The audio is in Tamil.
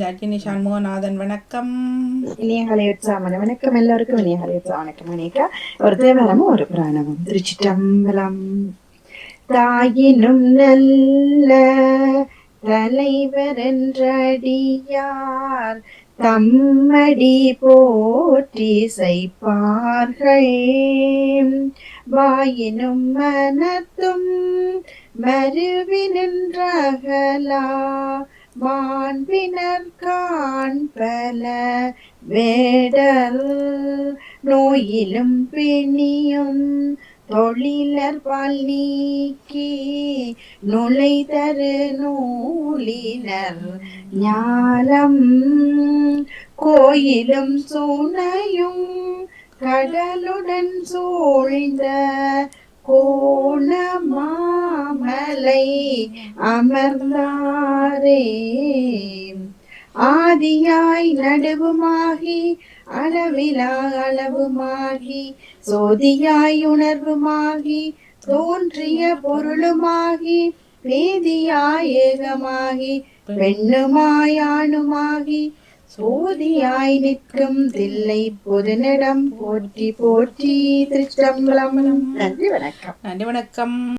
ஜர்ஜினி சண்முகநாதன் வணக்கம். இனியகாலை உற்சாமன வணக்கம். எல்லாருக்கும் இனியகாலை உற்சாக வணக்கம் அநேகா ஒரு தேவரமும் ஒரு பிராணமும். திருச்சிட்டம்பலம் தாயினும் நல்ல தலைவர் என்றடியார் தம்மடி போற்றி செய்ப்பார்கள் வாயினும் மனத்தும் மருவி நின்றகலா மாண்பினர் காண்பல வேடல் நோயிலும் பிணியும் தொழிலர் பால் நீக்கி நுழை தரு நூலினர். ஞானம் கோயிலும் சூனையும் கடலுடன் சூழ்ந்த கோணம் கோணமாமலை அமர்ந்தாரே. ஆதியாய் நடுவுமாகி அளவிலா அளவுமாகி சோதியாய் உணர்வுமாகி தோன்றிய பொருளுமாகி வேதியாய் ஏகமாகி பெண்ணுமாயானுமாகி சோதியாய் நிற்கும் தில்லை பொதுநடம் போற்றி போற்றி திருச்சம்பலம். நன்றி வணக்கம். நன்றி வணக்கம்.